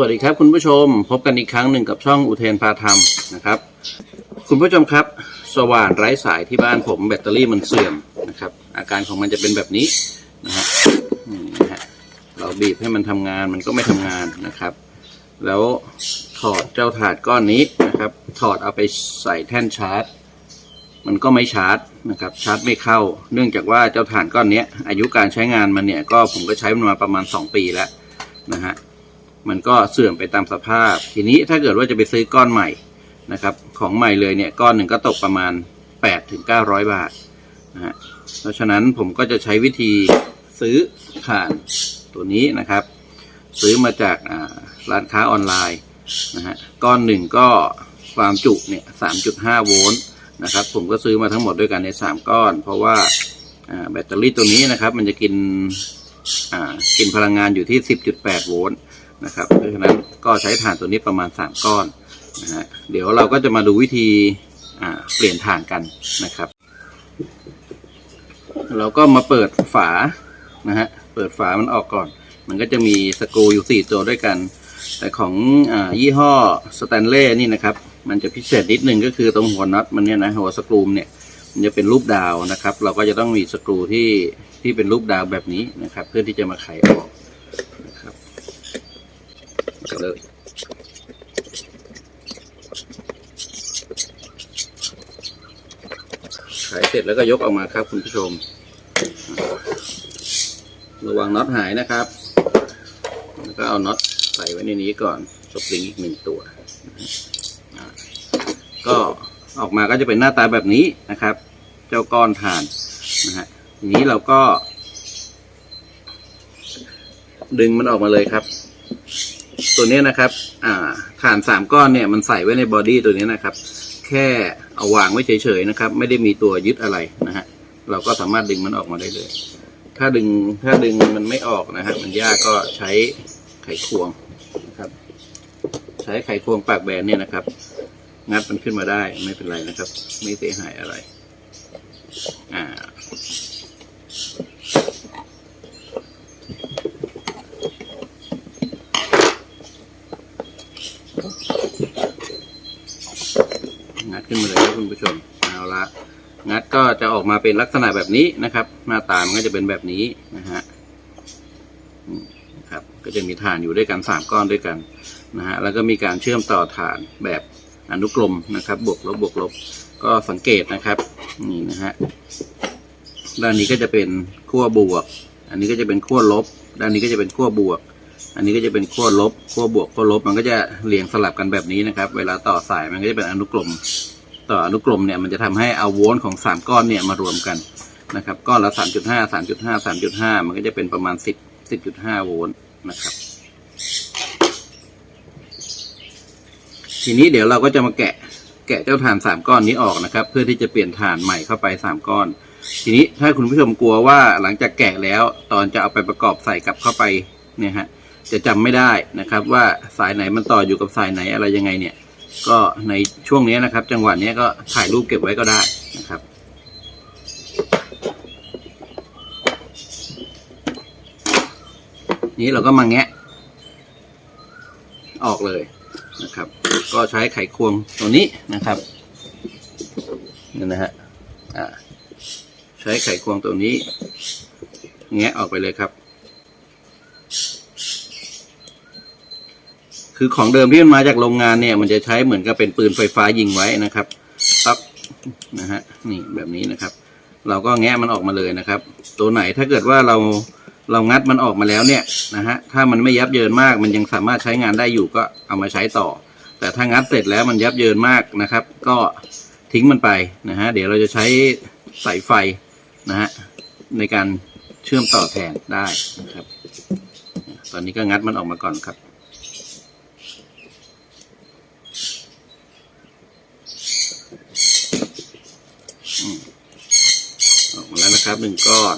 วัสดีครับคุณผู้ชมพบกันอีกครั้งหนึ่งกับช่องอุเทนพาธรรมนะครับ คุณผู้ชมครับ สว่านไร้สายที่บ้านผมแบตเตอรี่มันเสื่อมนะครับ อาการของมันจะเป็นแบบนี้นะฮะนี่นะฮะเราบีบให้มันทำงานมันก็ไม่ทำงานนะครับ แล้วถอดเจ้าถาดก้อนนี้นะครับ ถอดเอาไปใส่แท่นชาร์จ มันก็ไม่ชาร์จนะครับ ชาร์จไม่เข้า เนื่องจากว่าเจ้าถ่านก้อนนี้อายุการใช้งานมันเนี่ยก็ผมก็ใช้มันมาประมาณ 2 ปีแล้วนะฮะ มันก็เสื่อมไปตามสภาพ ทีนี้ถ้าเกิดว่าจะไปซื้อก้อนใหม่นะครับ ของใหม่เลยเนี่ยก้อนหนึ่งก็ตกประมาณ 8 ถึง 900 บาทนะฮะเพราะฉะนั้นผมก็จะใช้วิธีซื้อถ่านตัวนี้นะครับ ซื้อมาจากร้านค้าออนไลน์นะฮะก้อนหนึ่งก็ความจุเนี่ย 3.5 โวลต์นะครับ ผมก็ซื้อมาทั้งหมดด้วยกันใน 3 ก้อน เพราะว่าแบตเตอรี่ตัวนี้นะครับ มันจะกินอ่ากินพลังงานอยู่ที่ 10.8 โวลต์ นะครับ เพราะฉะนั้นก็ใช้ถ่านตัวนี้ประมาณ 3 ก้อนนะฮะเดี๋ยวเราก็จะมาดูวิธีเปลี่ยนถ่านกันนะครับ เราก็มาเปิดฝานะฮะเปิดฝามันออกก่อน มันก็จะมีสกรูอยู่สี่ตัวด้วยกัน แต่ของอยี่ห้อสแตนเล่นี่นะครับ มันจะพิเศษนิดนึงก็คือตรงหัวน็อตมันเนี่ยนะหัวสกรูเนี่ยมันจะเป็นรูปดาวนะครับ เราก็จะต้องมีสกรูที่ที่เป็นรูปดาวแบบนี้นะครับ เพื่อที่จะมาไขออก ก็เลยขายเสร็จแล้วก็ยกออกมาครับคุณผู้ชม ระวังน็อตหายนะครับ แล้วก็เอาน็อตใส่ไว้ในนี้ก่อนสปริงอีกหนึ่งตัว ก็ออกมาก็จะเป็นหน้าตาแบบนี้นะครับ เจ้าก้อนถ่านนะฮะทีนี้เราก็ ดึงมันออกมาเลยครับ ตัวนี้นะครับ อ่าถ่านสามก้อนเนี่ยมันใส่ไว้ในบอดี้ตัวนี้นะครับ แค่เอาวางไว้เฉยๆนะครับ ไม่ได้มีตัวยึดอะไรนะฮะ เราก็สามารถดึงมันออกมาได้เลย ถ้าดึงถ้าดึงมันไม่ออกนะฮะมันยากก็ใช้ไขควงนะครับ ใช้ไขควงปากแบนเนี่ยนะครับ งัดมันขึ้นมาได้ไม่เป็นไรนะครับ ไม่เสียหายอะไร อ่า งัดขึ้นมาเลยครับคุณ ผู้ชมเอาละงัดก็จะออกมาเป็นลักษณะแบบนี้นะครับ หน้าตามันก็จะเป็นแบบนี้นะฮะนะครับ ก็จะมีฐานอยู่ด้วยกันสามก้อนด้วยกันนะฮะแล้วก็มีการเชื่อมต่อฐานแบบอนุกรมนะครับ บวกลบบวกลบก็สังเกตนะครับนี่นะฮะด้านนี้ก็จะเป็นขั้วบวก อันนี้ก็จะเป็นขั้วลบ ด้านนี้ก็จะเป็นขั้วบวก อันนี้ก็จะเป็นขั้วลบขั้วบวกขั้วลบ มันก็จะเรียงสลับกันแบบนี้นะครับ เวลาต่อสายมันก็จะเป็นอนุกรม ต่ออนุกรมเนี่ยมันจะทำให้เอาโวลต์ของสามก้อนเนี่ยมารวมกันนะครับก้อนละสามจุดห้าสามจุดห้าสามจุดห้ามันก็จะเป็นประมาณสิบสิบจุดห้าโวลต์นะครับ ทีนี้เดี๋ยวเราก็จะมาแกะแกะเจ้าถ่านสามก้อนนี้ออกนะครับ เพื่อที่จะเปลี่ยนถ่านใหม่เข้าไปสามก้อน ทีนี้ถ้าคุณผู้ชมกลัวว่าหลังจากแกะแล้วตอนจะเอาไปประกอบใส่กลับเข้าไปเนี่ยฮะจะจำไม่ได้นะครับ ว่าสายไหนมันต่ออยู่กับสายไหนอะไรยังไงเนี่ย ก็ในช่วงนี้นะครับ จังหวะนี้ก็ถ่ายรูปเก็บไว้ก็ได้นะครับ นี้เราก็มาแงะ ออกเลยนะครับ ก็ใช้ไขควงตัวนี้นะครับนี่นะฮะอ่าใช้ไขควงตัวนี้ แงะออกไปเลยครับ คือของเดิมที่มันมาจากโรงงานเนี่ย มันจะใช้เหมือนกับเป็นปืนไฟฟ้ายิงไว้นะครับปั๊บนะฮะนี่แบบนี้นะครับ เราก็แงะมันออกมาเลยนะครับ ตัวไหนถ้าเกิดว่าเราเรางัดมันออกมาแล้วเนี่ยนะฮะถ้ามันไม่ยับเยินมาก มันยังสามารถใช้งานได้อยู่ก็เอามาใช้ต่อ แต่ถ้างัดเสร็จแล้วมันยับเยินมากนะครับ ก็ทิ้งมันไปนะฮะเดี๋ยวเราจะใช้สายไฟนะฮะในการเชื่อมต่อแทนได้นะครับ ตอนนี้ก็งัดมันออกมาก่อนครับ ออกมาแล้ว นะครับหนึ่งก้อน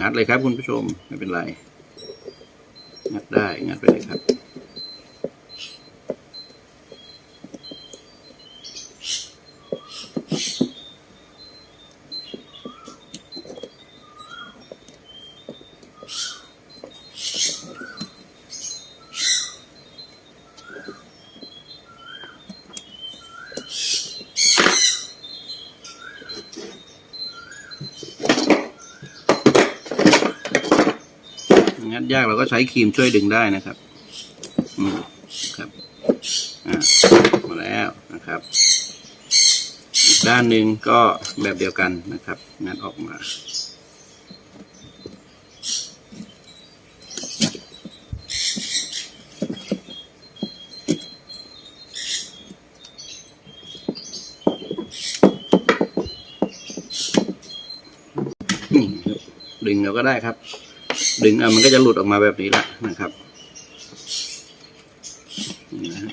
งัดเลยครับคุณผู้ชมไม่เป็นไร งัดได้งัดไปเลยครับ ยากเราก็ใช้ครีมช่วยดึงได้นะครับอืมครับอ่ามาแล้วนะครับ อีกด้านหนึ่งก็แบบเดียวกันนะครับงัดออกมาดึงเราก็ได้ครับ ดึงเอามันก็จะหลุดออกมาแบบนี้ละนะครับนะฮะ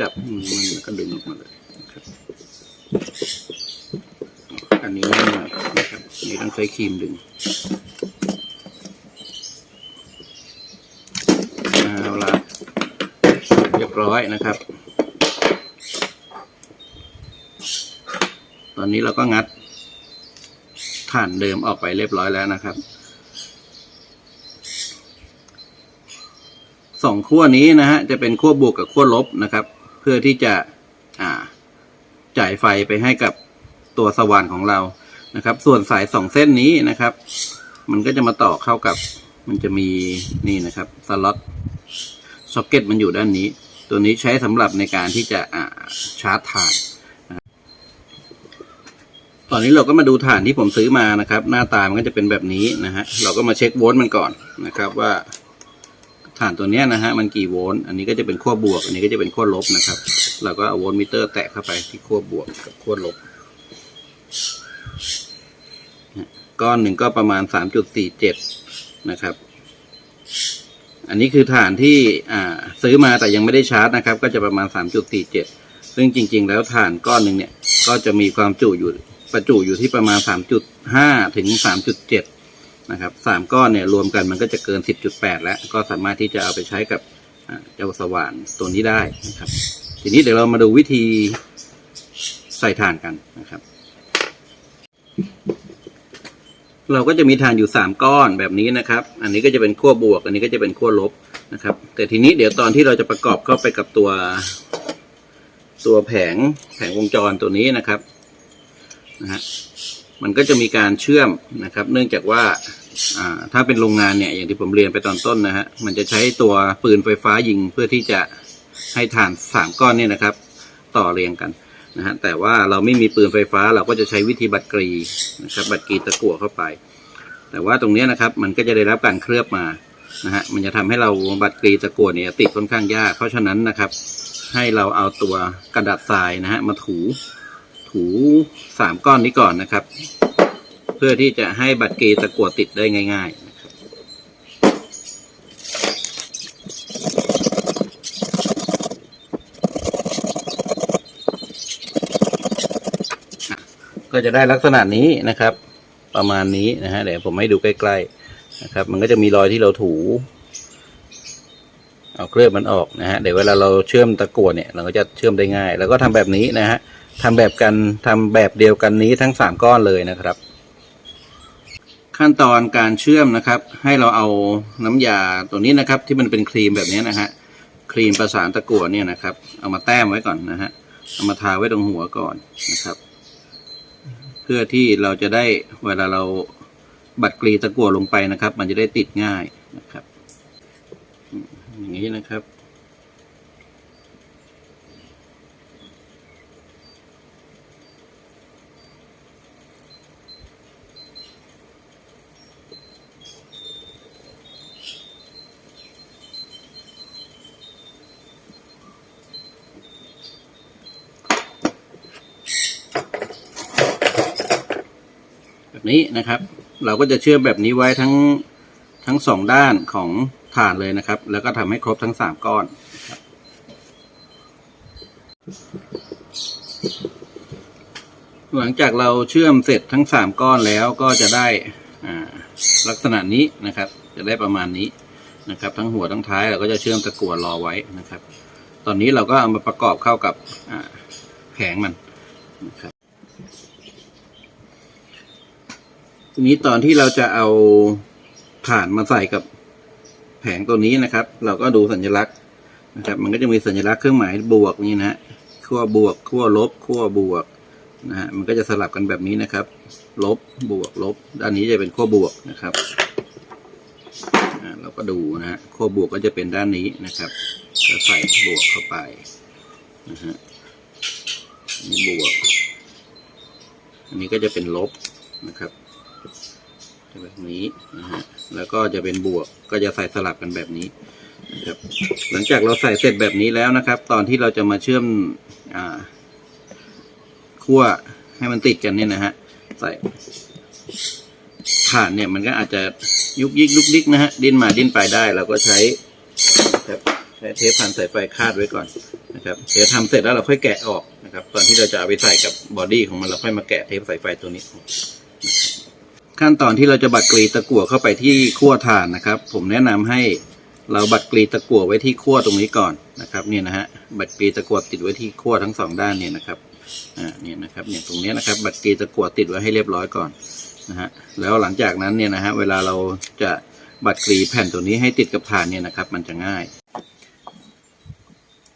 จับมันแล้วก็ดึงออกมาเลยนะครับอันนี้ไม่หน่อยนะครับอันนี้ต้องใช้ครีมดึง เอาละเร้อยนะครับ ตอนนี้เราก็งัดฐานเดิมออกไปเรียบร้อยแล้วนะครับสองขั้วนี้นะฮะจะเป็นขั้วบวกกับขั้วลบนะครับ เพื่อที่จะอ่าจ่ายไฟไปให้กับตัวสว่านของเรานะครับ ส่วนสายสองเส้นนี้นะครับ มันก็จะมาต่อเข้ากับ มันจะมีนี่นะครับสล็อตซ็อกเก็ตมันอยู่ด้านนี้ ตัวนี้ใช้สำหรับในการที่จะชาร์จถ่านตอนนี้เราก็มาดูถ่านที่ผมซื้อมานะครับ หน้าตามันก็จะเป็นแบบนี้นะฮะเราก็มาเช็คโวลต์มันก่อนนะครับว่าถ่านตัวเนี้ยนะฮะมันกี่โวลต์อันนี้ก็จะเป็นขั้วบวก อันนี้ก็จะเป็นขั้วลบนะครับ เราก็เอาโวลต์มิเตอร์แตะเข้าไปที่ขั้วบวกกับขั้วลบก้อนหนึ่งก็ประมาณสามจุดสี่เจ็ดนะครับ อันนี้คือฐานที่ซื้อมาแต่ยังไม่ได้ชาร์จนะครับ ก็จะประมาณ 3.47 ซึ่งจริง ๆ แล้วฐานก้อนหนึ่งเนี่ย ก็จะมีความจุอยู่ประจุอยู่ที่ประมาณ 3.5 ถึง 3.7 นะครับสามก้อนเนี่ยรวมกันมันก็จะเกิน 10.8 แล้ว ก็สามารถที่จะเอาไปใช้กับอ่าเจ้าสว่านตัวนี้ได้นะครับ ทีนี้เดี๋ยวเรามาดูวิธีใส่ถ่านกันนะครับ เราก็จะมีฐานอยู่สามก้อนแบบนี้นะครับ อันนี้ก็จะเป็นขั้วบวก อันนี้ก็จะเป็นขั้วลบนะครับ แต่ทีนี้เดี๋ยวตอนที่เราจะประกอบเข้าไปกับตัว ตัวแผงแผงวงจรตัวนี้นะครับนะฮะมันก็จะมีการเชื่อมนะครับ เนื่องจากว่าอ่าถ้าเป็นโรงงานเนี่ยอย่างที่ผมเรียนไปตอนต้นนะฮะมันจะใช้ตัวปืนไฟฟ้ายิงเพื่อที่จะให้ฐานสามก้อนเนี่ยนะครับ ต่อเรียงกัน นะฮะแต่ว่าเราไม่มีปืนไฟฟ้าเราก็จะใช้วิธีบัตรกรีนะครับบัตรกรีตะกั่วเข้าไป แต่ว่าตรงเนี้ยนะครับมันก็จะได้รับการเคลือบมานะฮะมันจะทำให้เราบัตรกรีตะกั่วเนี่ยติดค่อนข้างยาก เพราะฉะนั้นนะครับ ให้เราเอาตัวกระดาษทรายนะฮะมาถูถูสามก้อนนี้ก่อนนะครับ เพื่อที่จะให้บัตรกรีตะกั่วติดได้ง่าย ๆ นะครับ ก็จะได้ลักษณะนี้นะครับ ประมาณนี้นะฮะเดี๋ยวผมให้ดูใกล้ๆนะครับ มันก็จะมีรอยที่เราถู เอาเคลือบมันออกนะฮะเดี๋ยวเวลาเราเชื่อมตะกั่วเนี่ย เราก็จะเชื่อมได้ง่าย แล้วก็ทำแบบนี้นะฮะทำแบบกันทำแบบเดียวกันนี้ทั้งสามก้อนเลยนะครับขั้นตอนการเชื่อมนะครับ ให้เราเอาน้ำยาตัวนี้นะครับ ที่มันเป็นครีมแบบนี้นะฮะครีมประสานตะกั่วเนี่ยนะครับ เอามาแต้มไว้ก่อนนะฮะเอามาทาไว้ตรงหัวก่อนนะครับ เพื่อที่เราจะได้เวลาเราบัดกรีตะกั่วลงไปนะครับ มันจะได้ติดง่ายนะครับอืมอย่างนี้นะครับ นี้นะครับ เราก็จะเชื่อมแบบนี้ไว้ทั้งทั้งสองด้านของฐานเลยนะครับ แล้วก็ทำให้ครบทั้งสามก้อนหลังจากเราเชื่อมเสร็จทั้งสามก้อนแล้วก็จะได้ลักษณะนี้นะครับ จะได้ประมาณนี้นะครับ ทั้งหัวทั้งท้ายเราก็จะเชื่อมตะกั่วรอไว้นะครับ ตอนนี้เราก็เอามาประกอบเข้ากับแผงมันนะครับ ทีนี้ตอนที่เราจะเอาถ่านมาใส่กับแผงตัวนี้นะครับ เราก็ดูสัญลักษณ์นะครับ มันก็จะมีสัญลักษณ์เครื่องหมายบวกนี่นะฮะขั้วบวกขั้วลบขั้วบวกนะฮะมันก็จะสลับกันแบบนี้นะครับ ลบบวกลบ ด้านนี้จะเป็นขั้วบวกนะครับเราก็ดูนะฮะขั้วบวกก็จะเป็นด้านนี้นะครับก็ใส่บวกเข้าไปนะฮะนี่บวก อันนี้ก็จะเป็นลบนะครับ แบบนี้นะฮะแล้วก็จะเป็นบวกก็จะใส่สลับกันแบบนี้นะครับหลังจากเราใส่เสร็จแบบนี้แล้วนะครับ ตอนที่เราจะมาเชื่อมอ่าขั้วให้มันติดกันเนี่ยนะฮะใส่ถ่านเนี่ยมันก็อาจจะยุกยิกยุกยิกนะฮะดิ้นมาดิ้นไปได้เราก็ใช้ใช้เทปพันสายไฟคาดไว้ก่อนนะครับเดี๋ยวทำเสร็จแล้วเราค่อยแกะออกนะครับ ตอนที่เราจะเอาไปใส่กับบอดี้ของมันเราค่อยมาแกะเทปสายไฟตัวนี้ ขั้นตอนที่เราจะบัดกรีตะกั่วเข้าไปที่ขั้วถ่านนะครับ ผมแนะนำให้เราบัดกรีตะกั่วไว้ที่ขั้วตรงนี้ก่อนนะครับเนี่ยนะฮะบัดกรีตะกั่วติดไว้ที่ขั้วทั้งสองด้านเนี่ยนะครับอ่าเนี่ยนะครับเนี่ยตรงนี้นะครับ บัตรกรีตะกั่วติดไว้ให้เรียบร้อยก่อนนะฮะแล้วหลังจากนั้นเนี่ยนะฮะเวลาเราจะบัตรกรีแผ่นตัวนี้ให้ติดกับฐานเนี่ยนะครับ มันจะง่าย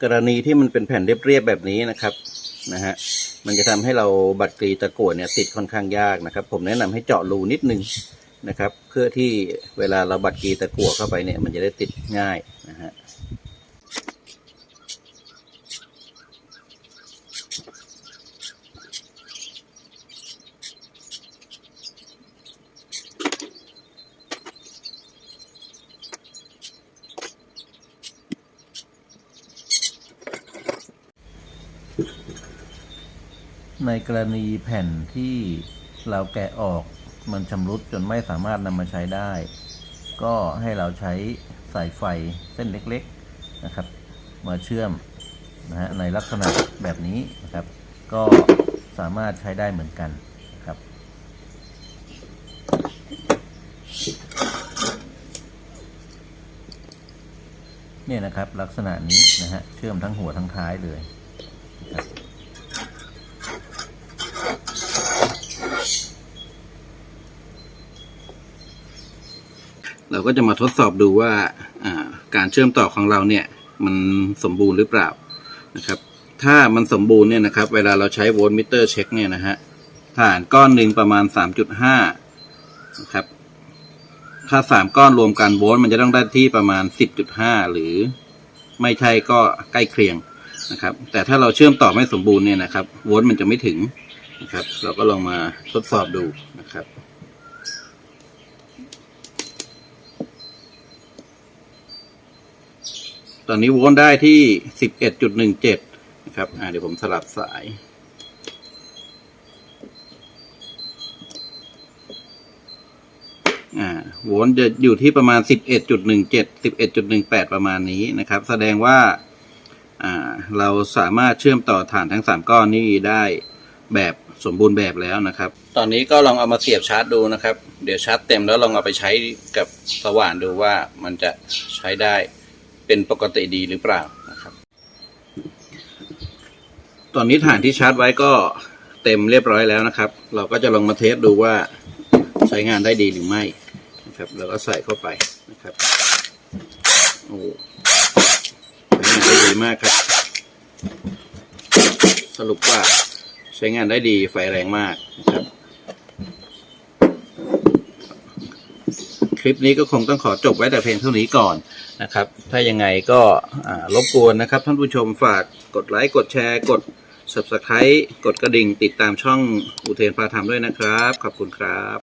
กรณีที่มันเป็นแผ่นเรียบๆแบบนี้นะครับ นะฮะมันจะทำให้เราบัตรกรีตะกั่วเนี่ยติดค่อนข้างยากนะครับ ผมแนะนำให้เจาะรูนิดนึงนะครับ เพื่อที่เวลาเราบัตรกรีตะกั่วเข้าไปเนี่ย มันจะได้ติดง่ายนะฮะ ในกรณีแผ่นที่เราแกะออกมันชำรุดจนไม่สามารถนำมาใช้ได้ ก็ให้เราใช้สายไฟเส้นเล็กๆนะครับ มาเชื่อมนะฮะในลักษณะแบบนี้นะครับ ก็สามารถใช้ได้เหมือนกันนะครับ เนี่ยนะครับลักษณะนี้นะฮะเชื่อมทั้งหัวทั้งท้ายเลยนะครับ เราก็จะมาทดสอบดูว่าการเชื่อมต่อของเราเนี่ยมันสมบูรณ์หรือเปล่านะครับ ถ้ามันสมบูรณ์เนี่ยนะครับ เวลาเราใช้โวลต์มิเตอร์เช็คเนี่ยนะฮะฐานก้อนหนึ่งประมาณ 3.5นะครับ ถ้าสามก้อนรวมกันโวลต์มันจะต้องได้ที่ประมาณ 10.5 หรือไม่ใช่ก็ใกล้เคียงนะครับ แต่ถ้าเราเชื่อมต่อไม่สมบูรณ์เนี่ยนะครับโวลต์มันจะไม่ถึงนะครับ เราก็ลองมาทดสอบดูนะครับ ตอนนี้โวลต์ได้ที่สิบเอ็ดจุดหนึ่งเจ็ดนะครับอ่าเดี๋ยวผมสลับสายอ่าโวลต์จะอยู่ที่ประมาณสิบเอ็ดจุดหนึ่งเจ็ดสิบเอ็ดจุดหนึ่งแปดประมาณนี้นะครับ แสดงว่าอ่าเราสามารถเชื่อมต่อฐานทั้งสามก้อนนี้ได้แบบสมบูรณ์แบบแล้วนะครับ ตอนนี้ก็ลองเอามาเสียบชาร์จดูนะครับ เดี๋ยวชาร์จเต็มแล้วลองเอาไปใช้กับสว่านดูว่ามันจะใช้ได้ เป็นปกติดีหรือเปล่านะครับ ตอนนี้ฐานที่ชาร์จไว้ก็เต็มเรียบร้อยแล้วนะครับ เราก็จะลองมาเทสดูว่าใช้งานได้ดีหรือไม่นะครับเราก็ใส่เข้าไปนะครับโอ้ใช้งานได้ดีมากครับ สรุปว่าใช้งานได้ดีไฟแรงมากนะครับ คลิปนี้ก็คงต้องขอจบไว้แต่เพียงเท่านี้ก่อน นะครับ ถ้ายังไงก็รบกวนนะครับ ท่านผู้ชมฝากกดไลค์กดแชร์ กด subscribe กดกระดิ่ง ติดตามช่องอุเทนพาธรรมด้วยนะครับ ขอบคุณครับ